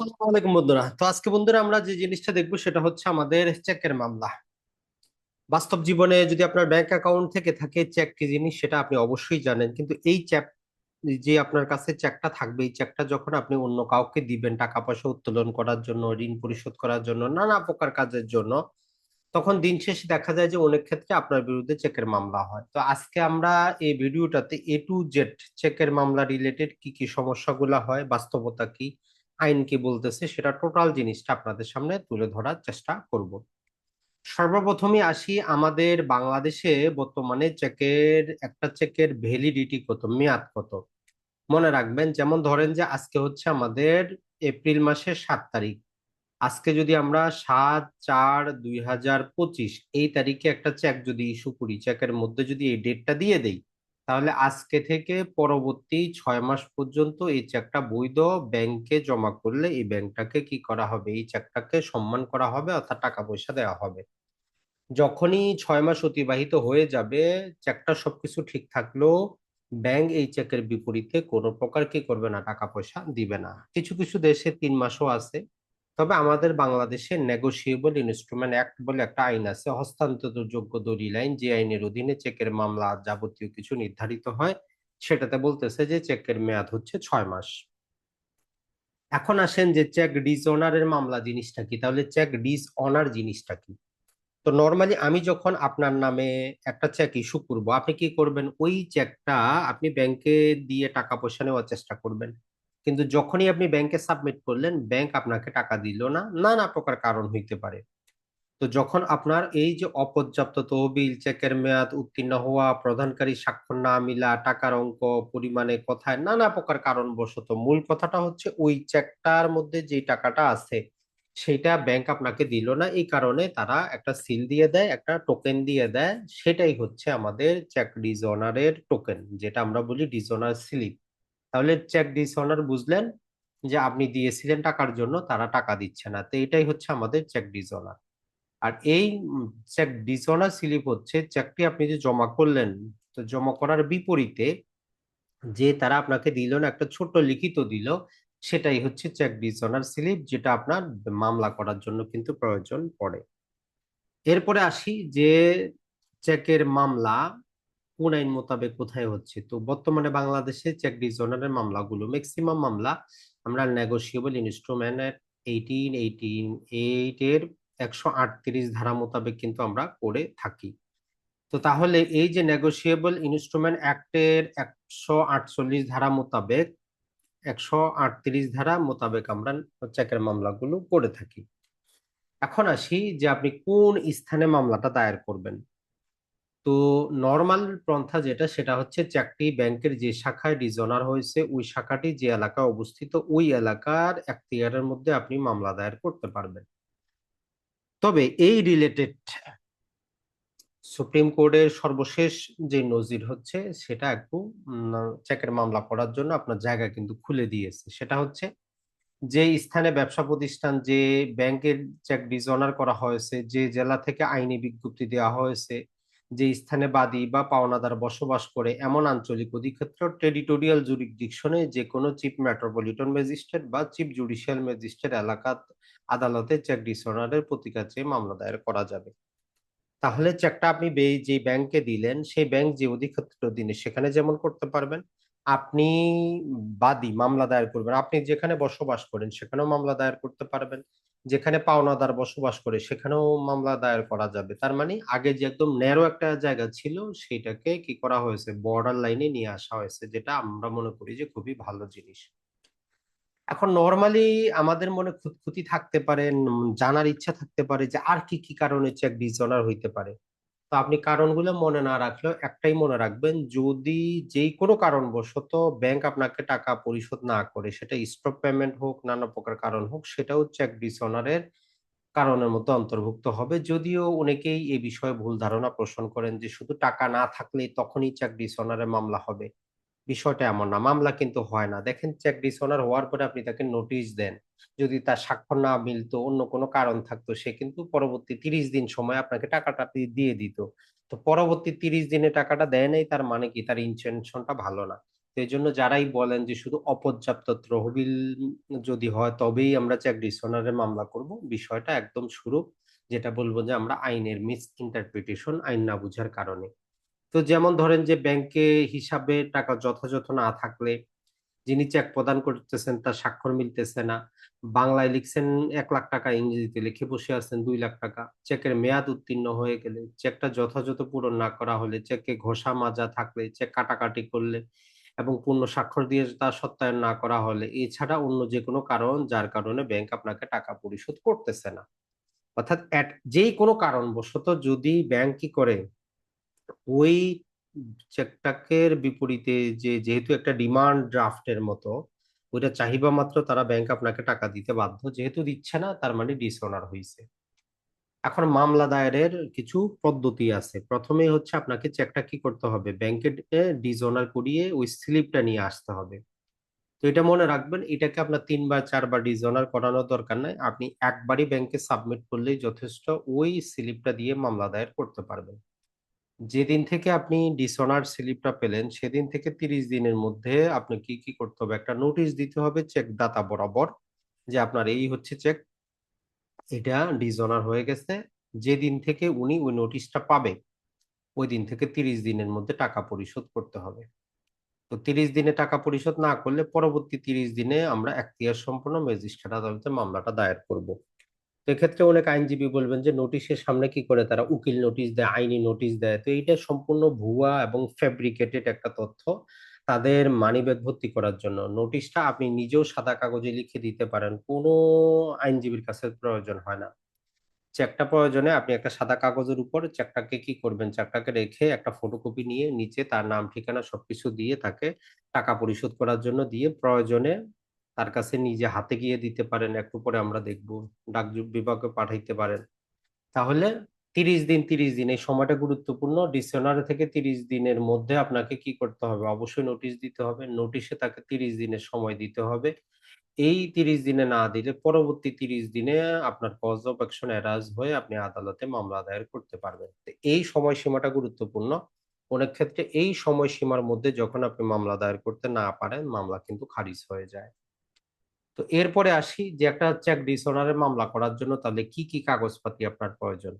বন্ধুরা। তো আজকে বন্ধুরা আমরা যে জিনিসটা সেটা হচ্ছে আমাদের চেকের মামলা। বাস্তব জীবনে যদি আপনার ব্যাংক অ্যাকাউন্ট থেকে থাকে চেক কি জিনিস সেটা আপনি অবশ্যই জানেন। কিন্তু এই চেক যে আপনার কাছে চেকটা থাকবে, এই চেকটা যখন আপনি অন্য কাউকে দিবেন টাকা পয়সা উত্তোলন করার জন্য, ঋণ পরিশোধ করার জন্য, নানা প্রকার কাজের জন্য, তখন দিন শেষে দেখা যায় যে অনেক ক্ষেত্রে আপনার বিরুদ্ধে চেকের মামলা হয়। তো আজকে আমরা এই ভিডিওটাতে এ টু জেড চেকের মামলা রিলেটেড কি কি সমস্যাগুলো হয়, বাস্তবতা কি আইন কি বলতেছে সেটা টোটাল জিনিসটা আপনাদের সামনে তুলে ধরার চেষ্টা করব। সর্বপ্রথমে আসি আমাদের বাংলাদেশে বর্তমানে চেকের, একটা চেকের ভ্যালিডিটি কত, মেয়াদ কত? মনে রাখবেন, যেমন ধরেন যে আজকে হচ্ছে আমাদের এপ্রিল মাসের সাত তারিখ। আজকে যদি আমরা সাত চার দুই হাজার পঁচিশ, এই তারিখে একটা চেক যদি ইস্যু করি চেকের মধ্যে যদি এই ডেটটা দিয়ে দেই তাহলে আজকে থেকে পরবর্তী ছয় মাস পর্যন্ত এই চেকটা বৈধ ব্যাংকে জমা করলে এই ব্যাংকটাকে কি করা হবে? এই চেকটাকে সম্মান করা হবে অর্থাৎ টাকা পয়সা দেওয়া হবে। যখনই ছয় মাস অতিবাহিত হয়ে যাবে চেকটা সবকিছু ঠিক থাকলেও ব্যাংক এই চেকের বিপরীতে কোনো প্রকার কি করবে না, টাকা পয়সা দিবে না। কিছু কিছু দেশে তিন মাসও আছে। তবে আমাদের বাংলাদেশে নেগোসিয়েবল ইনস্ট্রুমেন্ট অ্যাক্ট বলে একটা আইন আছে, হস্তান্তরযোগ্য দলিল আইন যে আইনের অধীনে চেকের মামলা যাবতীয় কিছু নির্ধারিত হয়, সেটাতে বলতেছে যে চেকের মেয়াদ হচ্ছে ছয় মাস। এখন আসেন যে চেক ডিজ ডিসঅনারের মামলা জিনিসটা কি? তাহলে চেক ডিসঅনার জিনিসটা কি? তো নর্মালি আমি যখন আপনার নামে একটা চেক ইস্যু করব, আপনি কি করবেন? ওই চেকটা আপনি ব্যাংকে দিয়ে টাকা পয়সা নেওয়ার চেষ্টা করবেন। কিন্তু যখনই আপনি ব্যাংকে সাবমিট করলেন ব্যাংক আপনাকে টাকা দিল না, নানা প্রকার কারণ হইতে পারে। তো যখন আপনার এই যে অপর্যাপ্ত তহবিল চেকের মেয়াদ উত্তীর্ণ হওয়া, প্রদানকারী স্বাক্ষর না মিলা, টাকার অঙ্ক, পরিমাণে কথায় নানা প্রকার কারণবশত মূল কথাটা হচ্ছে ওই চেকটার মধ্যে যে টাকাটা আছে, সেটা ব্যাংক আপনাকে দিল না। এই কারণে তারা একটা সিল দিয়ে দেয়, একটা টোকেন দিয়ে দেয়। সেটাই হচ্ছে আমাদের চেক ডিজনারের টোকেন যেটা আমরা বলি ডিজনার স্লিপ তাহলে চেক ডিসঅনার বুঝলেন যে আপনি দিয়েছিলেন টাকার জন্য, তারা টাকা দিচ্ছে না। তো এটাই হচ্ছে আমাদের চেক ডিসঅনার আর এই চেক ডিসঅনার স্লিপ হচ্ছে চেকটি আপনি যে জমা করলেন, তো জমা করার বিপরীতে যে তারা আপনাকে দিল না, একটা ছোট লিখিত দিল, সেটাই হচ্ছে চেক ডিসঅনার স্লিপ যেটা আপনার মামলা করার জন্য কিন্তু প্রয়োজন পড়ে। এরপরে আসি যে চেকের মামলা কোন আইন মোতাবেক কোথায় হচ্ছে? তো বর্তমানে বাংলাদেশে চেক ডিসঅনারের মামলাগুলো, ম্যাক্সিমাম মামলা আমরা negotiable instrument eighteen eighteen eight এর একশো আটত্রিশ ধারা মোতাবেক কিন্তু আমরা করে থাকি। তো তাহলে এই যে নেগোসিয়েবল ইনস্ট্রুমেন্ট অ্যাক্টের একশো আটচল্লিশ ধারা মোতাবেক, একশো আটত্রিশ ধারা মোতাবেক আমরা চেকের মামলাগুলো করে থাকি। এখন আসি যে আপনি কোন স্থানে মামলাটা দায়ের করবেন। তো নর্মাল পন্থা যেটা, সেটা হচ্ছে চাকরি ব্যাংকের যে শাখায় ডিজনার হয়েছে, ওই শাখাটি যে এলাকা অবস্থিত, ওই এলাকার এখতিয়ারের মধ্যে আপনি মামলা দায়ের করতে পারবেন। তবে এই রিলেটেড সুপ্রিম কোর্টের সর্বশেষ যে নজির হচ্ছে, সেটা একটু চেকের মামলা করার জন্য আপনার জায়গা কিন্তু খুলে দিয়েছে। সেটা হচ্ছে যে স্থানে ব্যবসা প্রতিষ্ঠান যে ব্যাংকের চেক ডিজনার করা হয়েছে, যে জেলা থেকে আইনি বিজ্ঞপ্তি দেওয়া হয়েছে যে স্থানে বাদী বা পাওনাদার বসবাস করে এমন আঞ্চলিক অধিক্ষেত্র, টেরিটোরিয়াল জুরিকডিকশনে যে কোনো চিফ মেট্রোপলিটন ম্যাজিস্ট্রেট বা চিফ জুডিশিয়াল ম্যাজিস্ট্রেট এলাকা আদালতে চেক ডিসঅনারের প্রতিকার চেয়ে মামলা দায়ের করা যাবে। তাহলে চেকটা আপনি যে ব্যাংকে দিলেন, সেই ব্যাংক যে অধিক্ষেত্র দিনে সেখানে যেমন করতে পারবেন। আপনি বাদী মামলা দায়ের করবেন। আপনি যেখানে বসবাস করেন সেখানেও মামলা দায়ের করতে পারবেন। যেখানে পাওনাদার বসবাস করে, সেখানেও মামলা দায়ের করা যাবে। তার মানে আগে যে একদম ন্যারো একটা জায়গা ছিল, সেটাকে কি করা হয়েছে? বর্ডার লাইনে নিয়ে আসা হয়েছে, যেটা আমরা মনে করি যে খুবই ভালো জিনিস। এখন নর্মালি আমাদের মনে খুঁতখুতি থাকতে পারে জানার ইচ্ছা থাকতে পারে যে আর কি কি কারণে চেক ডিসঅনার হইতে পারে। তো আপনি কারণগুলো মনে না রাখলেও একটাই মনে রাখবেন, যদি যেই কোনো কারণবশত ব্যাংক আপনাকে টাকা পরিশোধ না করে, সেটা স্টপ পেমেন্ট হোক, নানা প্রকার কারণ হোক, সেটাও চেক ডিসঅনারের কারণের মতো অন্তর্ভুক্ত হবে। যদিও অনেকেই এ বিষয়ে ভুল ধারণা পোষণ করেন যে শুধু টাকা না থাকলে তখনই চেক ডিসঅনারের মামলা হবে। বিষয়টা এমন না, মামলা কিন্তু হয় না। দেখেন চেক ডিসঅনার হওয়ার পরে আপনি তাকে নোটিশ দেন। যদি তার স্বাক্ষর না মিলতো, অন্য কোনো কারণ থাকতো, সে কিন্তু পরবর্তী তিরিশ দিন সময় আপনাকে টাকাটা দিয়ে দিত। তো পরবর্তী তিরিশ দিনে টাকাটা দেয় নাই, তার মানে কি? তার ইন্টেনশনটা ভালো না। এই জন্য যারাই বলেন যে শুধু অপর্যাপ্ত তহবিল যদি হয়, তবেই আমরা চেক ডিসঅনারের মামলা করব। বিষয়টা একদম শুরু যেটা বলব যে আমরা আইনের মিস ইন্টারপ্রিটেশন, আইন না বুঝার কারণে। তো যেমন ধরেন যে ব্যাংকে হিসাবে টাকা যথাযথ না থাকলে যিনি চেক প্রদান করতেছেন তার স্বাক্ষর মিলতেছে না, বাংলায় লিখছেন এক লাখ টাকা, ইংরেজিতে লিখে বসে আছেন দুই লাখ টাকা চেকের মেয়াদ উত্তীর্ণ হয়ে গেলে চেকটা যথাযথ পূরণ না করা হলে চেকে ঘষা মাজা থাকলে চেক কাটাকাটি করলে এবং পূর্ণ স্বাক্ষর দিয়ে তা সত্যায়ন না করা হলে এছাড়া অন্য যে কোনো কারণ যার কারণে ব্যাংক আপনাকে টাকা পরিশোধ করতেছে না। অর্থাৎ যেই কোনো কারণবশত যদি ব্যাংক কি করে ওই চেকটাকের বিপরীতে যে যেহেতু একটা ডিমান্ড ড্রাফটের মতো, ওইটা চাহিবা মাত্র তারা ব্যাংক আপনাকে টাকা দিতে বাধ্য। যেহেতু দিচ্ছে না, তার মানে ডিসঅনার হয়েছে এখন মামলা দায়েরের কিছু পদ্ধতি আছে। প্রথমে হচ্ছে আপনাকে চেকটা কি করতে হবে? ব্যাংকে ডিসঅনার করিয়ে ওই স্লিপটা নিয়ে আসতে হবে। তো এটা মনে রাখবেন, এটাকে আপনার তিনবার, চারবার ডিসঅনার করানোর দরকার নাই। আপনি একবারই ব্যাংকে সাবমিট করলেই যথেষ্ট ওই স্লিপটা দিয়ে মামলা দায়ের করতে পারবেন। যেদিন থেকে আপনি ডিসঅনার স্লিপটা পেলেন, সেদিন থেকে তিরিশ দিনের মধ্যে আপনি কি কি করতে হবে? একটা নোটিশ দিতে হবে চেক দাতা বরাবর যে আপনার এই হচ্ছে চেক এটা ডিসঅনার হয়ে গেছে। যেদিন থেকে উনি ওই নোটিশটা পাবে, ওই দিন থেকে তিরিশ দিনের মধ্যে টাকা পরিশোধ করতে হবে। তো তিরিশ দিনে টাকা পরিশোধ না করলে পরবর্তী তিরিশ দিনে আমরা এখতিয়ার সম্পন্ন ম্যাজিস্ট্রেট আদালতে মামলাটা দায়ের করব। এক্ষেত্রে অনেক আইনজীবী বলবেন যে নোটিশের সামনে কি করে তারা উকিল নোটিশ দেয়, আইনি নোটিশ দেয়। তো এইটা সম্পূর্ণ ভুয়া এবং ফ্যাব্রিকেটেড একটা তথ্য তাদের মানিব্যাগ ভর্তি করার জন্য। নোটিশটা আপনি নিজেও সাদা কাগজে লিখে দিতে পারেন, কোনো আইনজীবীর কাছে প্রয়োজন হয় না। চেকটা প্রয়োজনে আপনি একটা সাদা কাগজের উপর চেকটাকে কি করবেন? চেকটাকে রেখে একটা ফটোকপি নিয়ে নিচে তার নাম, ঠিকানা সবকিছু দিয়ে তাকে টাকা পরিশোধ করার জন্য দিয়ে প্রয়োজনে তার কাছে নিজে হাতে গিয়ে দিতে পারেন, একটু পরে আমরা দেখব। ডাক বিভাগে পাঠাইতে পারেন। তাহলে তিরিশ দিন তিরিশ দিন, এই সময়টা গুরুত্বপূর্ণ। ডিসেম্বর থেকে তিরিশ দিনের মধ্যে আপনাকে কি করতে হবে? অবশ্যই নোটিশ দিতে হবে। নোটিশে তাকে তিরিশ দিনের সময় দিতে হবে। এই তিরিশ দিনে না দিলে পরবর্তী তিরিশ দিনে আপনার কজ অফ অ্যাকশন অ্যারাজ হয়ে আপনি আদালতে মামলা দায়ের করতে পারবেন। এই সময়সীমাটা গুরুত্বপূর্ণ। অনেক ক্ষেত্রে এই সময়সীমার মধ্যে যখন আপনি মামলা দায়ের করতে না পারেন, মামলা কিন্তু খারিজ হয়ে যায়। তো এরপরে আসি যে একটা চেক ডিসঅনারের মামলা করার জন্য তাহলে কি কি কাগজপাতি আপনার প্রয়োজন?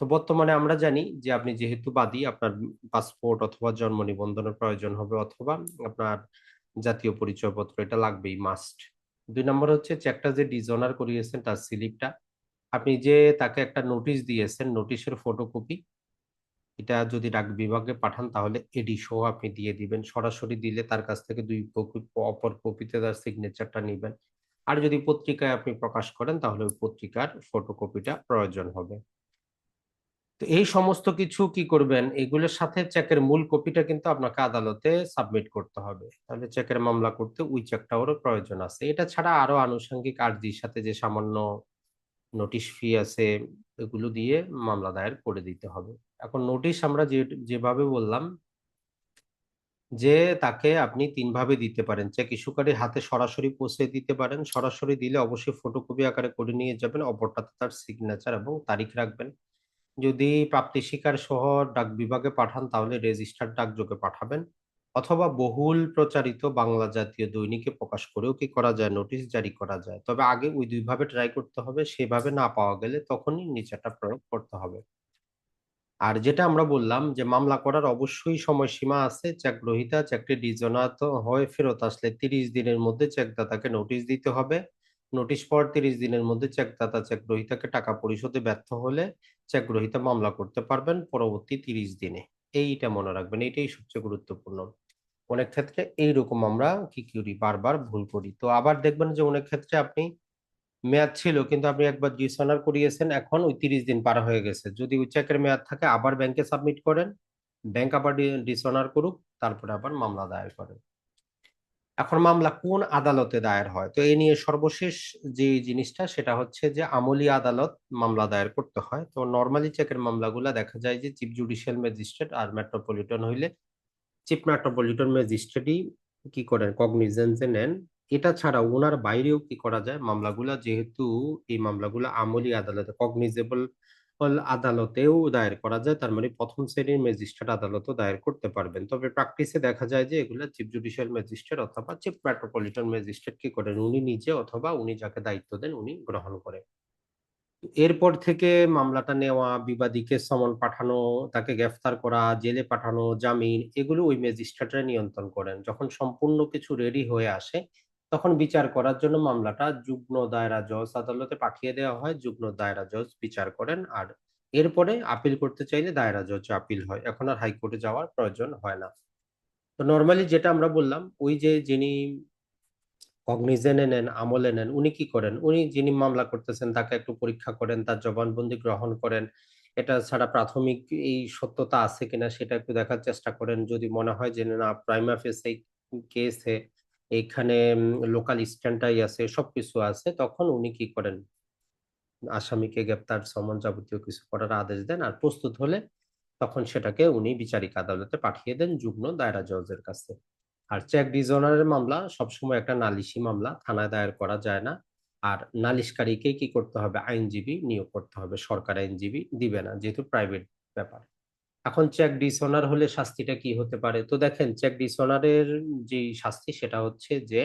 তো বর্তমানে আমরা জানি যে আপনি যেহেতু বাদী, আপনার পাসপোর্ট অথবা জন্ম নিবন্ধনের প্রয়োজন হবে অথবা আপনার জাতীয় পরিচয়পত্র, এটা লাগবেই মাস্ট দুই নম্বর হচ্ছে চেকটা যে ডিসঅনার করিয়েছেন তার স্লিপটা, আপনি যে তাকে একটা নোটিশ দিয়েছেন নোটিশের ফটোকপি এটা যদি ডাক বিভাগে পাঠান, তাহলে এডি সহ আপনি দিয়ে দিবেন। সরাসরি দিলে তার কাছ থেকে দুই অপর কপিতে তার সিগনেচারটা নেবেন। আর যদি পত্রিকায় আপনি প্রকাশ করেন, তাহলে ওই পত্রিকার ফটোকপিটা প্রয়োজন হবে। তো এই সমস্ত কিছু কি করবেন? এগুলোর সাথে চেকের মূল কপিটা কিন্তু আপনাকে আদালতে সাবমিট করতে হবে। তাহলে চেকের মামলা করতে ওই চেকটারও প্রয়োজন আছে। এটা ছাড়া আরও আনুষঙ্গিক আর্জির সাথে যে সামান্য নোটিশ ফি আছে, এগুলো দিয়ে মামলা দায়ের করে দিতে হবে। এখন নোটিশ আমরা যে, যেভাবে বললাম, যে তাকে আপনি তিন ভাবে দিতে পারেন। চেক ইস্যুকারীর হাতে সরাসরি পৌঁছে দিতে পারেন। সরাসরি দিলে অবশ্যই ফটোকপি আকারে করে নিয়ে যাবেন। অপরটাতে তার সিগনেচার এবং তারিখ রাখবেন। যদি প্রাপ্তি শিকার সহ ডাক বিভাগে পাঠান, তাহলে রেজিস্টার ডাকযোগে পাঠাবেন। অথবা বহুল প্রচারিত বাংলা জাতীয় দৈনিকে প্রকাশ করেও কি করা যায়? নোটিশ জারি করা যায়। তবে আগে ওই দুইভাবে ট্রাই করতে হবে। সেভাবে না পাওয়া গেলে তখনই নিচেটা প্রয়োগ করতে হবে। আর যেটা আমরা বললাম যে, মামলা করার অবশ্যই সময়সীমা আছে, চেক গ্রহিতা, চেকটি ডিজনাত হয়ে ফেরত আসলে তিরিশ দিনের মধ্যে চেকদাতাকে নোটিশ দিতে হবে। নোটিশ পর তিরিশ দিনের মধ্যে চেকদাতা, চেক গ্রহিতাকে টাকা পরিশোধে ব্যর্থ হলে চেক গ্রহিতা মামলা করতে পারবেন পরবর্তী তিরিশ দিনে। এইটা মনে রাখবেন, এটাই সবচেয়ে গুরুত্বপূর্ণ। অনেক ক্ষেত্রে এইরকম আমরা কি করি? বারবার ভুল করি। তো আবার দেখবেন যে, অনেক ক্ষেত্রে আপনি মেয়াদ ছিল, কিন্তু আপনি একবার ডিসঅনার করিয়েছেন, এখন ওই তিরিশ দিন পার হয়ে গেছে। যদি ওই চেকের মেয়াদ থাকে, আবার ব্যাংকে সাবমিট করেন ব্যাংক আবার ডিসঅনার করুক, তারপরে আবার মামলা দায়ের করেন। এখন মামলা কোন আদালতে দায়ের হয়? তো এই নিয়ে সর্বশেষ যে জিনিসটা, সেটা হচ্ছে যে আমলি আদালত মামলা দায়ের করতে হয়। তো নর্মালি চেকের মামলাগুলো দেখা যায় যে চিফ জুডিশিয়াল ম্যাজিস্ট্রেট আর মেট্রোপলিটন হইলে চিফ মেট্রোপলিটন ম্যাজিস্ট্রেটই কি করেন? কগনিজেন্সে নেন। এটা ছাড়া ওনার বাইরেও কি করা যায়? মামলাগুলা যেহেতু এই মামলাগুলো আমলি আদালতে কগনিজেবল আদালতেও দায়ের করা যায়। তার মানে প্রথম শ্রেণির ম্যাজিস্ট্রেট আদালতও দায়ের করতে পারবেন। তবে প্র্যাকটিসে দেখা যায় যে এগুলো চিফ জুডিশিয়াল ম্যাজিস্ট্রেট অথবা চিফ মেট্রোপলিটন ম্যাজিস্ট্রেট কি করেন? উনি নিজে অথবা উনি যাকে দায়িত্ব দেন উনি গ্রহণ করেন। এরপর থেকে মামলাটা নেওয়া, বিবাদীকে সমন পাঠানো, তাকে গ্রেফতার করা, জেলে পাঠানো, জামিন, এগুলো ওই ম্যাজিস্ট্রেটরা নিয়ন্ত্রণ করেন। যখন সম্পূর্ণ কিছু রেডি হয়ে আসে তখন বিচার করার জন্য মামলাটা যুগ্ম দায়রা জজ আদালতে পাঠিয়ে দেওয়া হয়। যুগ্ম দায়রা জজ বিচার করেন আর এরপরে আপিল করতে চাইলে দায়রা জজ আপিল হয়। এখন আর হাইকোর্টে যাওয়ার প্রয়োজন হয় না। তো নর্মালি যেটা আমরা বললাম, ওই যে যিনি কগনিজেনে নেন, আমলে নেন, উনি কি করেন? উনি যিনি মামলা করতেছেন, তাকে একটু পরীক্ষা করেন, তার জবানবন্দি গ্রহণ করেন। এটা ছাড়া প্রাথমিক এই সত্যতা আছে কিনা সেটা একটু দেখার চেষ্টা করেন। যদি মনে হয় যে, না প্রাইমা ফেসে কেসে এইখানে লোকাল স্ট্যান্ডটাই আছে, সবকিছু আছে। তখন উনি কি করেন? আসামিকে গ্রেপ্তার, সমন যাবতীয় কিছু করার আদেশ দেন আর প্রস্তুত হলে তখন সেটাকে উনি বিচারিক আদালতে পাঠিয়ে দেন যুগ্ম দায়রা জজের কাছে। আর চেক ডিজনারের মামলা, সবসময় একটা নালিশি মামলা, থানায় দায়ের করা যায় না। আর নালিশকারীকে কি করতে হবে? আইনজীবী নিয়োগ করতে হবে। সরকার আইনজীবী দিবে না, যেহেতু প্রাইভেট ব্যাপার। এখন চেক ডিসঅনার হলে শাস্তিটা কি হতে পারে? তো দেখেন চেক ডিসঅনারের যে শাস্তি সেটা হচ্ছে যে,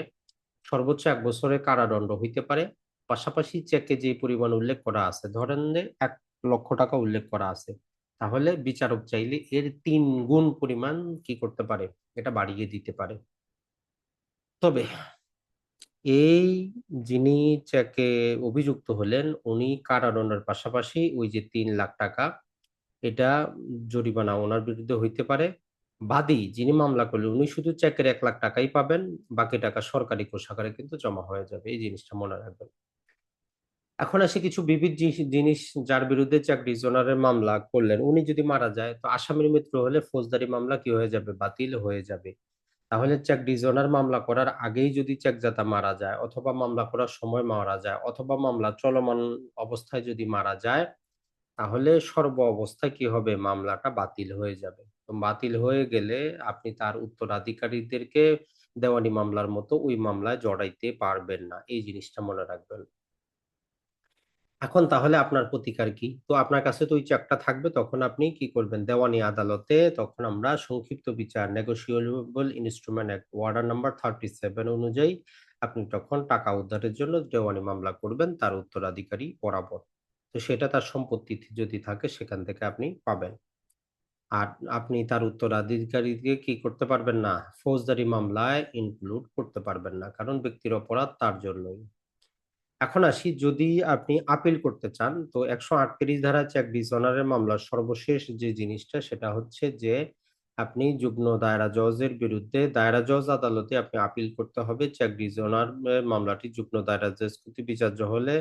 সর্বোচ্চ এক বছরের কারাদণ্ড হইতে পারে। পাশাপাশি চেকে যে পরিমাণ উল্লেখ করা আছে, ধরেন এক লক্ষ টাকা উল্লেখ করা আছে, তাহলে বিচারক চাইলে এর তিন গুণ পরিমাণ কি করতে পারে? এটা বাড়িয়ে দিতে পারে। তবে এই যিনি চেকে অভিযুক্ত হলেন, উনি কারাদণ্ডের পাশাপাশি ওই যে তিন লাখ টাকা এটা জরিমানা ওনার বিরুদ্ধে হইতে পারে। বাদী যিনি মামলা করলেন, উনি শুধু চেকের এক লাখ টাকাই পাবেন, বাকি টাকা সরকারি কোষাগারে কিন্তু জমা হয়ে যাবে। এই জিনিসটা মনে রাখবেন। এখন আসে কিছু বিবিধ জিনিস যার বিরুদ্ধে চাকরি জোনারের মামলা করলেন। উনি যদি মারা যায়, তো আসামির মৃত্যু হলে ফৌজদারি মামলা কি হয়ে যাবে? বাতিল হয়ে যাবে। তাহলে চেক ডিজনার মামলা করার আগেই যদি চেকজাতা মারা যায়, অথবা মামলা করার সময় মারা যায়, অথবা মামলা চলমান অবস্থায় যদি মারা যায় তাহলে সর্ব অবস্থায় কি হবে? মামলাটা বাতিল হয়ে যাবে। তো বাতিল হয়ে গেলে আপনি তার উত্তরাধিকারীদেরকে দেওয়ানি মামলার মতো ওই মামলায় জড়াইতে পারবেন না। এই জিনিসটা মনে রাখবেন। এখন তাহলে আপনার প্রতিকার কি? তো আপনার কাছে তো ওই চেকটা থাকবে, তখন আপনি কি করবেন? দেওয়ানি আদালতে তখন আমরা সংক্ষিপ্ত বিচার negotiable instrument act order number thirty seven অনুযায়ী আপনি তখন টাকা উদ্ধারের জন্য দেওয়ানি মামলা করবেন, তার উত্তরাধিকারী বরাবর। তো সেটা তার সম্পত্তি যদি থাকে সেখান থেকে আপনি পাবেন। আর আপনি তার উত্তরাধিকারীকে কি করতে পারবেন না, ফৌজদারি মামলায় ইনক্লুড করতে পারবেন না, কারণ ব্যক্তির অপরাধ তার জন্যই। এখন আসি, যদি আপনি আপিল করতে চান, তো একশো আটত্রিশ ধারা চেক ডিসঅনারের মামলার সর্বশেষ যে জিনিসটা, সেটা হচ্ছে যে আপনি যুগ্ম দায়রা জজের বিরুদ্ধে, দায়রা জজ আদালতে আপনি আপিল করতে হবে চেক ডিসঅনার মামলাটি যুগ্ম দায়রা জজ বিচার্য হলে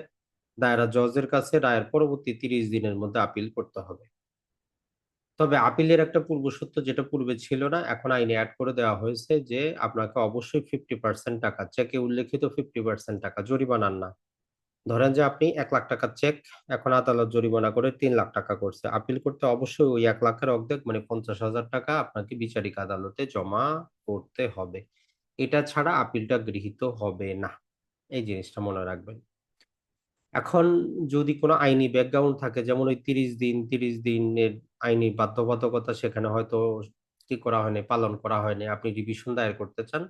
দায়রা জজের কাছে রায়ের পরবর্তী তিরিশ দিনের মধ্যে আপিল করতে হবে। তবে আপিলের একটা পূর্বসত্য যেটা পূর্বে ছিল না, এখন আইনে অ্যাড করে দেওয়া হয়েছে যে আপনাকে অবশ্যই ফিফটি পার্সেন্ট টাকা চেকে উল্লেখিত ফিফটি পার্সেন্ট টাকা জরিমানার না ধরেন যে আপনি এক লাখ টাকার চেক এখন আদালত জরিমানা করে তিন লাখ টাকা করছে। আপিল করতে অবশ্যই ওই এক লাখের অর্ধেক মানে পঞ্চাশ হাজার টাকা আপনাকে বিচারিক আদালতে জমা করতে হবে। এটা ছাড়া আপিলটা গৃহীত হবে না। এই জিনিসটা মনে রাখবেন। এখন যদি কোনো আইনি ব্যাকগ্রাউন্ড থাকে, যেমন ওই তিরিশ দিন, তিরিশ দিনের আইনি বাধ্যবাধকতা সেখানে হয়তো কি করা হয়নি, পালন করা হয়নি, আপনি রিভিশন দায়ের করতে চান,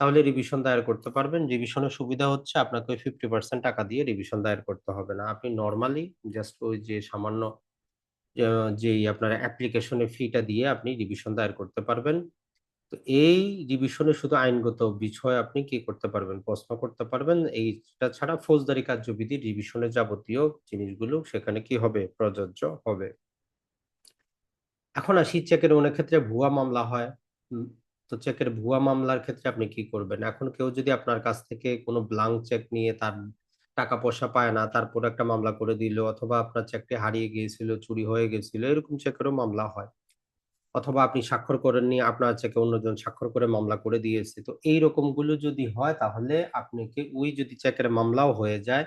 তাহলে রিভিশন দায়ের করতে পারবেন। রিভিশনের সুবিধা হচ্ছে আপনাকে ওই ফিফটি পার্সেন্ট টাকা দিয়ে রিভিশন দায়ের করতে হবে না। আপনি নর্মালি জাস্ট ওই যে সামান্য যেই আপনার অ্যাপ্লিকেশনের ফিটা দিয়ে আপনি রিভিশন দায়ের করতে পারবেন। তো এই রিভিশনে শুধু আইনগত বিষয় আপনি কি করতে পারবেন? প্রশ্ন করতে পারবেন। এইটা ছাড়া ফৌজদারি কার্যবিধি রিভিশনের যাবতীয় জিনিসগুলো সেখানে কি হবে? প্রযোজ্য হবে। এখন আসি চেকের অনেক ক্ষেত্রে ভুয়া মামলা হয়। তো চেকের ভুয়া মামলার ক্ষেত্রে আপনি কি করবেন? এখন কেউ যদি আপনার কাছ থেকে কোনো ব্লাঙ্ক চেক নিয়ে তার টাকা পয়সা পায় না, তারপর একটা মামলা করে দিল, অথবা আপনার চেকটি হারিয়ে গিয়েছিল, চুরি হয়ে গেছিল এরকম চেকেরও মামলা হয়। অথবা আপনি স্বাক্ষর করেননি, আপনার চেকে অন্যজন স্বাক্ষর করে মামলা করে দিয়েছে। তো এই রকমগুলো যদি হয় তাহলে আপনাকে ওই যদি চেকের মামলাও হয়ে যায়,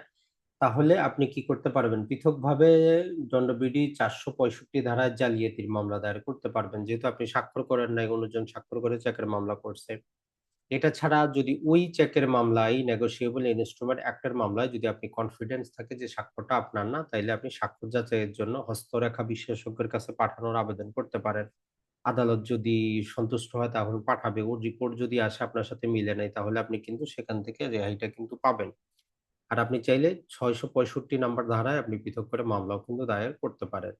তাহলে আপনি কি করতে পারবেন? পৃথকভাবে দণ্ডবিধি চারশো পঁয়ষট্টি ধারায় জালিয়াতির মামলা দায়ের করতে পারবেন। যেহেতু আপনি স্বাক্ষর করেন নাই, অন্যজন স্বাক্ষর করে চেকের মামলা করছে। এটা ছাড়া যদি ওই চেকের মামলায় নেগোশিয়েবল ইনস্ট্রুমেন্ট অ্যাক্টের মামলায় যদি আপনি কনফিডেন্স থাকে যে স্বাক্ষরটা আপনার না, তাইলে আপনি স্বাক্ষর যাচাইয়ের জন্য হস্তরেখা বিশেষজ্ঞের কাছে পাঠানোর আবেদন করতে পারেন। আদালত যদি সন্তুষ্ট হয় তাহলে পাঠাবে। ওর রিপোর্ট যদি আসে আপনার সাথে মিলে নেয় তাহলে আপনি কিন্তু সেখান থেকে রেহাইটা কিন্তু পাবেন। আর আপনি চাইলে ছয়শো পঁয়ষট্টি নাম্বার ধারায় আপনি পৃথক করে মামলাও কিন্তু দায়ের করতে পারেন।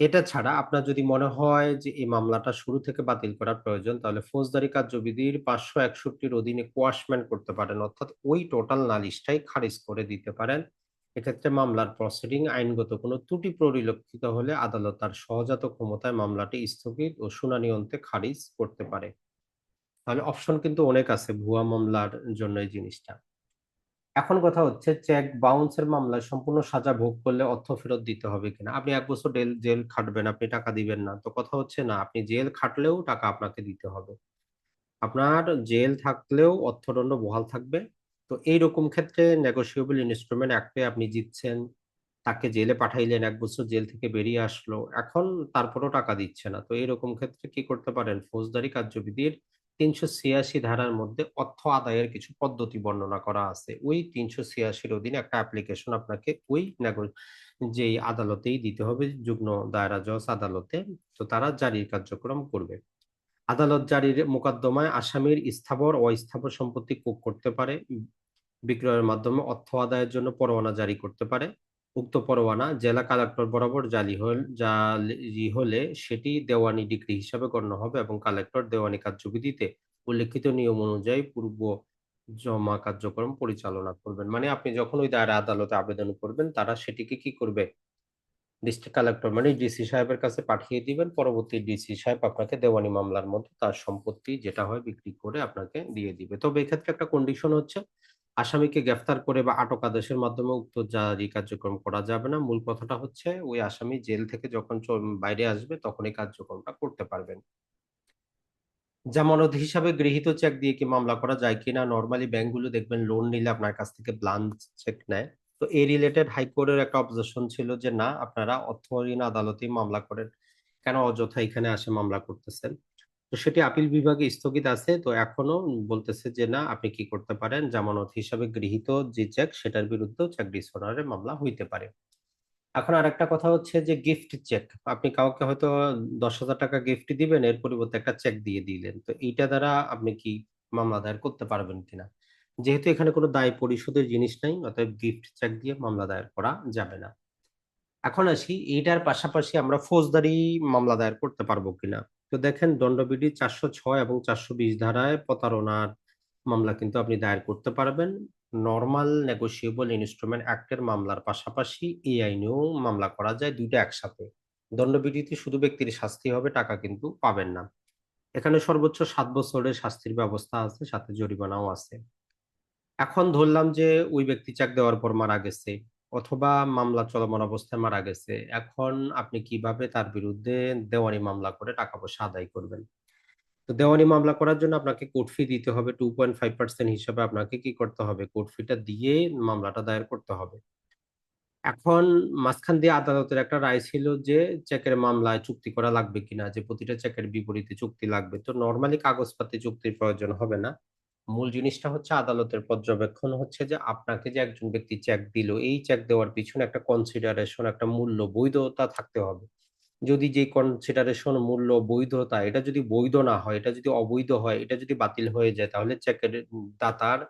এটা ছাড়া আপনার যদি মনে হয় যে এই মামলাটা শুরু থেকে বাতিল করার প্রয়োজন, তাহলে ফৌজদারি কার্যবিধির পাঁচশো একষট্টির অধীনে কোয়াশমেন্ট করতে পারেন। অর্থাৎ ওই টোটাল নালিশটাই খারিজ করে দিতে পারেন। এক্ষেত্রে মামলার প্রসিডিং আইনগত কোনো ত্রুটি পরিলক্ষিত হলে আদালত তার সহজাত ক্ষমতায় মামলাটি স্থগিত ও শুনানি অন্তে খারিজ করতে পারে। তাহলে অপশন কিন্তু অনেক আছে ভুয়া মামলার জন্য এই জিনিসটা। এখন কথা হচ্ছে চেক বাউন্সের মামলায় সম্পূর্ণ সাজা ভোগ করলে অর্থ ফেরত দিতে হবে কিনা? আপনি এক বছর জেল জেল খাটবেন, আপনি টাকা দিবেন না। তো কথা হচ্ছে না, আপনি জেল খাটলেও টাকা আপনাকে দিতে হবে। আপনার জেল থাকলেও অর্থদণ্ড বহাল থাকবে। তো এইরকম ক্ষেত্রে নেগোসিয়েবল ইনস্ট্রুমেন্ট অ্যাক্টে আপনি জিতছেন, তাকে জেলে পাঠাইলেন, এক বছর জেল থেকে বেরিয়ে আসলো, এখন তারপরও টাকা দিচ্ছে না। তো এইরকম ক্ষেত্রে কি করতে পারেন? ফৌজদারি কার্যবিধির তিনশো ছিয়াশি ধারার মধ্যে অর্থ আদায়ের কিছু পদ্ধতি বর্ণনা করা আছে। ওই তিনশো ছিয়াশির অধীনে একটা অ্যাপ্লিকেশন আপনাকে ওই যে আদালতেই দিতে হবে, যুগ্ম দায়রা জজ আদালতে, তো তারা জারির কার্যক্রম করবে। আদালত জারির মোকদ্দমায় আসামির স্থাবর ও স্থাবর সম্পত্তি কুক করতে পারে, বিক্রয়ের মাধ্যমে অর্থ আদায়ের জন্য পরোয়ানা জারি করতে পারে। উক্ত পরোয়ানা জেলা কালেক্টর বরাবর জালি জারি হলে সেটি দেওয়ানি ডিগ্রি হিসাবে গণ্য হবে এবং কালেক্টর দেওয়ানি কার্যবিধিতে উল্লেখিত নিয়ম অনুযায়ী পূর্ব জমা কার্যক্রম পরিচালনা করবেন। মানে আপনি যখন ওই দায়রা আদালতে আবেদন করবেন, তারা সেটিকে কি করবে? ডিস্ট্রিক্ট কালেক্টর মানে ডিসি সাহেবের কাছে পাঠিয়ে দিবেন, পরবর্তী ডিসি সাহেব আপনাকে দেওয়ানি মামলার মধ্যে তার সম্পত্তি যেটা হয় বিক্রি করে আপনাকে দিয়ে দিবে। তবে এক্ষেত্রে একটা কন্ডিশন হচ্ছে, আসামিকে গ্রেফতার করে বা আটক আদেশের মাধ্যমে উক্ত জারি কার্যক্রম করা যাবে না। মূল কথাটা হচ্ছে, ওই আসামি জেল থেকে যখন বাইরে আসবে তখন এই কার্যক্রমটা করতে পারবেন। জামানত হিসাবে গৃহীত চেক দিয়ে কি মামলা করা যায় কিনা? নর্মালি ব্যাংকগুলো দেখবেন লোন নিলে আপনার কাছ থেকে ব্লান্স চেক নেয়। তো এই রিলেটেড হাইকোর্টের একটা অবজেকশন ছিল যে, না, আপনারা অর্থ ঋণ আদালতেই মামলা করেন। কেন অযথা এখানে আসে মামলা করতেছেন? তো সেটি আপিল বিভাগে স্থগিত আছে। তো এখনও বলতেছে যে, না, আপনি কি করতে পারেন? জামানত হিসাবে গৃহীত যে চেক সেটার বিরুদ্ধে চেক ডিসঅর্ডারে মামলা হইতে পারে। এখন আর একটা কথা হচ্ছে যে গিফট চেক আপনি কাউকে হয়তো দশ হাজার টাকা গিফট দিবেন, এর পরিবর্তে একটা চেক দিয়ে দিলেন। তো এইটা দ্বারা আপনি কি মামলা দায়ের করতে পারবেন কিনা? যেহেতু এখানে কোনো দায় পরিশোধের জিনিস নাই, অতএব গিফট চেক দিয়ে মামলা দায়ের করা যাবে না। এখন আসি, এইটার পাশাপাশি আমরা ফৌজদারি মামলা দায়ের করতে পারব কিনা? তো দেখেন, দণ্ডবিধি চারশো ছয় এবং চারশো বিশ ধারায় প্রতারণার মামলা কিন্তু আপনি দায়ের করতে পারবেন। নর্মাল নেগোসিয়েবল ইনস্ট্রুমেন্ট অ্যাক্টের মামলার পাশাপাশি এই আইনেও মামলা করা যায় দুইটা একসাথে। দণ্ডবিধিতে শুধু ব্যক্তির শাস্তি হবে, টাকা কিন্তু পাবেন না। এখানে সর্বোচ্চ সাত বছরের শাস্তির ব্যবস্থা আছে, সাথে জরিমানাও আছে। এখন ধরলাম যে ওই ব্যক্তি চাক দেওয়ার পর মারা গেছে, অথবা মামলা চলমান অবস্থায় মারা গেছে, এখন আপনি কীভাবে তার বিরুদ্ধে দেওয়ানি মামলা করে টাকা পয়সা আদায় করবেন? তো দেওয়ানি মামলা করার জন্য আপনাকে কোর্ট ফি দিতে হবে টু পয়েন্ট ফাইভ পার্সেন্ট হিসাবে আপনাকে কি করতে হবে? কোর্ট ফিটা দিয়ে মামলাটা দায়ের করতে হবে। এখন মাঝখান দিয়ে আদালতের একটা রায় ছিল যে চেকের মামলায় চুক্তি করা লাগবে কিনা, যে প্রতিটা চেকের বিপরীতে চুক্তি লাগবে। তো নর্মালি কাগজপাতি চুক্তির প্রয়োজন হবে না। মূল জিনিসটা হচ্ছে আদালতের পর্যবেক্ষণ হচ্ছে যে আপনাকে যে একজন ব্যক্তি চেক দিল, এই চেক দেওয়ার পিছনে একটা কনসিডারেশন একটা মূল্য বৈধতা থাকতে হবে। যদি যে কনসিডারেশন মূল্য বৈধতা এটা যদি বৈধ না হয়, এটা যদি অবৈধ হয়, এটা যদি বাতিল হয়ে যায়, তাহলে চেকের দাতার,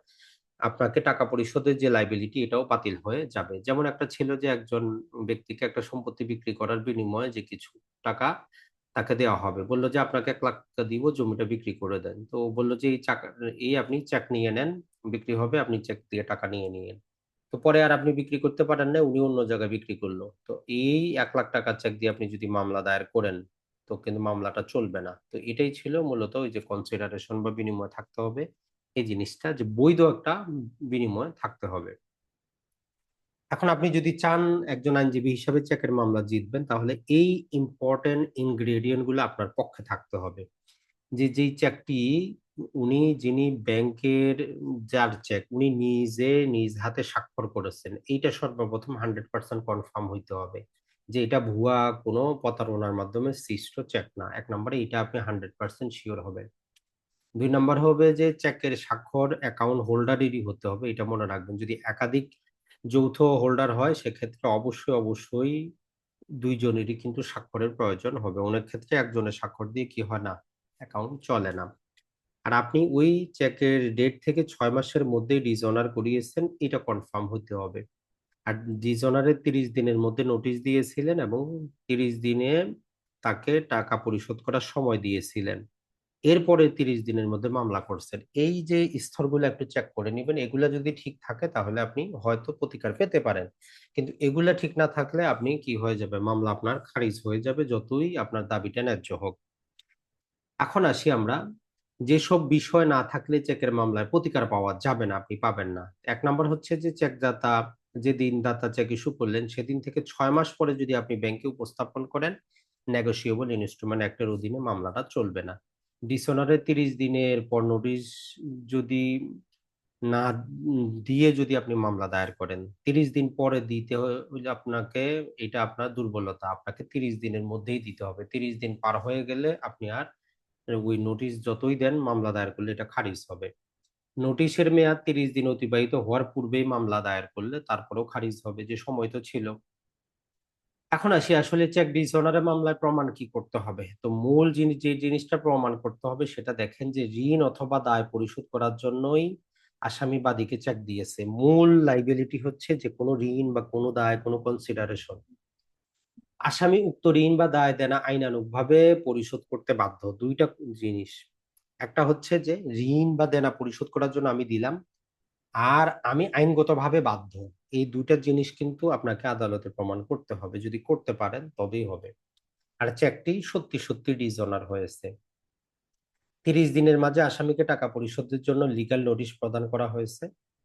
আপনাকে টাকা পরিশোধের যে লাইবিলিটি এটাও বাতিল হয়ে যাবে। যেমন একটা ছিল যে একজন ব্যক্তিকে একটা সম্পত্তি বিক্রি করার বিনিময়ে যে কিছু টাকা তাকে দেওয়া হবে। বলল যে, আপনাকে এক লাখ টাকা দিব, জমিটা বিক্রি করে দেন। তো বলল যে, এই চাকা, এই আপনি চেক নিয়ে নেন, বিক্রি হবে, আপনি চেক দিয়ে টাকা নিয়ে নিয়েন। তো পরে আর আপনি বিক্রি করতে পারেন না, উনি অন্য জায়গায় বিক্রি করল। তো এই এক লাখ টাকার চেক দিয়ে আপনি যদি মামলা দায়ের করেন, তো কিন্তু মামলাটা চলবে না। তো এটাই ছিল মূলত ওই যে কনসিডারেশন বা বিনিময় থাকতে হবে। এই জিনিসটা যে বৈধ একটা বিনিময় থাকতে হবে। এখন আপনি যদি চান একজন আইনজীবী হিসাবে চেকের মামলা জিতবেন, তাহলে এই ইম্পর্টেন্ট ইনগ্রেডিয়েন্টগুলো আপনার পক্ষে থাকতে হবে। যে যেই চেকটি উনি যিনি ব্যাংকের যার চেক উনি নিজে নিজ হাতে স্বাক্ষর করেছেন, এইটা সর্বপ্রথম হান্ড্রেড পার্সেন্ট কনফার্ম হইতে হবে যে এটা ভুয়া কোনো প্রতারণার মাধ্যমে সৃষ্ট চেক না। এক নম্বরে এটা আপনি হান্ড্রেড পার্সেন্ট শিওর হবেন। দুই নম্বর হবে যে চেকের স্বাক্ষর অ্যাকাউন্ট হোল্ডারেরই হতে হবে, এটা মনে রাখবেন। যদি একাধিক যৌথ হোল্ডার হয়, সেক্ষেত্রে অবশ্যই অবশ্যই দুইজনেরই কিন্তু স্বাক্ষরের প্রয়োজন হবে। অনেক ক্ষেত্রে একজনের স্বাক্ষর দিয়ে কি হয় না অ্যাকাউন্ট চলে না। আর আপনি ওই চেকের ডেট থেকে ছয় মাসের মধ্যেই ডিজনার করিয়েছেন, এটা কনফার্ম হতে হবে। আর ডিজনারের তিরিশ দিনের মধ্যে নোটিশ দিয়েছিলেন এবং তিরিশ দিনে তাকে টাকা পরিশোধ করার সময় দিয়েছিলেন। এরপরে তিরিশ দিনের মধ্যে মামলা করছেন। এই যে স্তরগুলো একটু চেক করে নেবেন, এগুলা যদি ঠিক থাকে তাহলে আপনি হয়তো প্রতিকার পেতে পারেন। কিন্তু এগুলা ঠিক না থাকলে আপনি কি হয়ে যাবে? মামলা আপনার খারিজ হয়ে যাবে যতই আপনার দাবিটা ন্যায্য হোক। এখন আসি আমরা, যেসব বিষয় না থাকলে চেকের মামলায় প্রতিকার পাওয়া যাবে না, আপনি পাবেন না। এক নম্বর হচ্ছে যে চেকদাতা যেদিন দাতা চেক ইস্যু করলেন, সেদিন থেকে ছয় মাস পরে যদি আপনি ব্যাংকে উপস্থাপন করেন নেগোসিয়েবল ইনস্ট্রুমেন্ট অ্যাক্টের অধীনে মামলাটা চলবে না। ডিসঅনারের তিরিশ দিনের পর নোটিশ যদি না দিয়ে যদি আপনি মামলা দায়ের করেন, তিরিশ দিন পরে দিতে হলে আপনাকে এটা আপনার দুর্বলতা। আপনাকে তিরিশ দিনের মধ্যেই দিতে হবে। তিরিশ দিন পার হয়ে গেলে আপনি আর ওই নোটিশ যতই দেন মামলা দায়ের করলে এটা খারিজ হবে। নোটিশের মেয়াদ তিরিশ দিন অতিবাহিত হওয়ার পূর্বেই মামলা দায়ের করলে তারপরেও খারিজ হবে, যে সময় তো ছিল। এখন আসি আসলে চেক ডিসঅনারের মামলায় প্রমাণ কি করতে হবে? তো মূল জিনিস যে জিনিসটা প্রমাণ করতে হবে সেটা দেখেন যে ঋণ অথবা দায় পরিশোধ করার জন্যই আসামি বাদীকে চেক দিয়েছে। মূল লাইবিলিটি হচ্ছে যে কোনো ঋণ বা কোনো দায়, কোনো কনসিডারেশন আসামি উক্ত ঋণ বা দায় দেনা আইনানুগভাবে পরিশোধ করতে বাধ্য। দুইটা জিনিস। একটা হচ্ছে যে ঋণ বা দেনা পরিশোধ করার জন্য আমি দিলাম। আর আমি আইনগতভাবে বাধ্য। এই দুইটা জিনিস কিন্তু আপনাকে আদালতে প্রমাণ করতে হবে। যদি করতে পারেন, তবেই হবে। আর চেকটি সত্যি সত্যি ডিজনার হয়েছে। তিরিশ দিনের মাঝে আসামিকে টাকা পরিশোধের জন্য লিগাল নোটিশ প্রদান করা হয়েছে।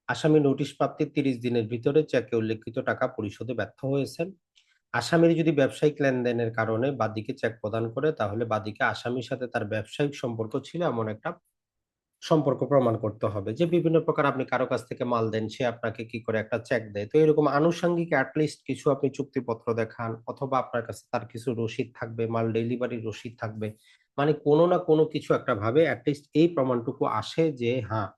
আসামি নোটিশ প্রাপ্তির তিরিশ দিনের ভিতরে চেকে উল্লেখিত টাকা পরিশোধে ব্যর্থ হয়েছেন। আসামির যদি ব্যবসায়িক লেনদেনের কারণে বাদীকে চেক প্রদান করে, তাহলে বাদীকে আসামির সাথে তার ব্যবসায়িক সম্পর্ক ছিল এমন একটা সম্পর্ক প্রমাণ করতে হবে যে বিভিন্ন প্রকার আপনি কারও কাছ থেকে মাল দেন, সে আপনাকে কি করে একটা চেক দেয়। তো এরকম আনুষঙ্গিক অ্যাটলিস্ট কিছু আপনি চুক্তিপত্র দেখান অথবা আপনার কাছে তার কিছু রসিদ থাকবে, মাল ডেলিভারির রসিদ থাকবে। মানে কোনো না কোনো কিছু একটা ভাবে অ্যাটলিস্ট এই প্রমাণটুকু আসে যে হ্যাঁ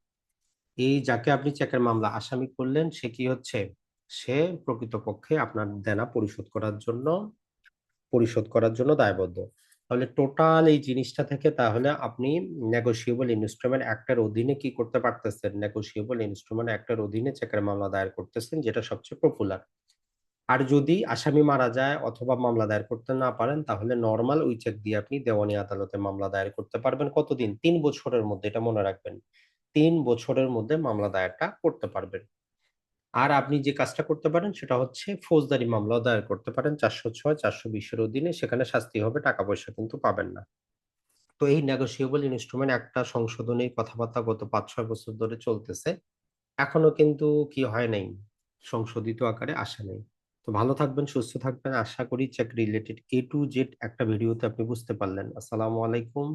এই যাকে আপনি চেকের মামলা আসামি করলেন, সে কি হচ্ছে? সে প্রকৃতপক্ষে আপনার দেনা পরিশোধ করার জন্য, পরিশোধ করার জন্য দায়বদ্ধ। তাহলে টোটাল এই জিনিসটা থেকে তাহলে আপনি নেগোসিয়েবল ইনস্ট্রুমেন্ট অ্যাক্টের অধীনে কি করতে পারতেছেন? নেগোসিয়েবল ইনস্ট্রুমেন্ট অ্যাক্টের অধীনে চেকের মামলা দায়ের করতেছেন, যেটা সবচেয়ে পপুলার আর যদি আসামি মারা যায় অথবা মামলা দায়ের করতে না পারেন, তাহলে নর্মাল ওই চেক দিয়ে আপনি দেওয়ানি আদালতে মামলা দায়ের করতে পারবেন কতদিন? তিন বছরের মধ্যে, এটা মনে রাখবেন। তিন বছরের মধ্যে মামলা দায়েরটা করতে পারবেন। আর আপনি যে কাজটা করতে পারেন সেটা হচ্ছে ফৌজদারি মামলা দায়ের করতে পারেন চারশো ছয়, চারশো বিশের অধীনে। সেখানে শাস্তি হবে টাকা পয়সা কিন্তু পাবেন না। তো এই নেগোসিয়েবল ইনস্ট্রুমেন্ট একটা সংশোধনী কথাবার্তা গত পাঁচ ছয় বছর ধরে চলতেছে। এখনও কিন্তু কি হয় নাই, সংশোধিত আকারে আসে নাই। তো ভালো থাকবেন, সুস্থ থাকবেন। আশা করি cheque related A to Z একটা ভিডিওতে আপনি বুঝতে পারলেন। আসসালামু আলাইকুম।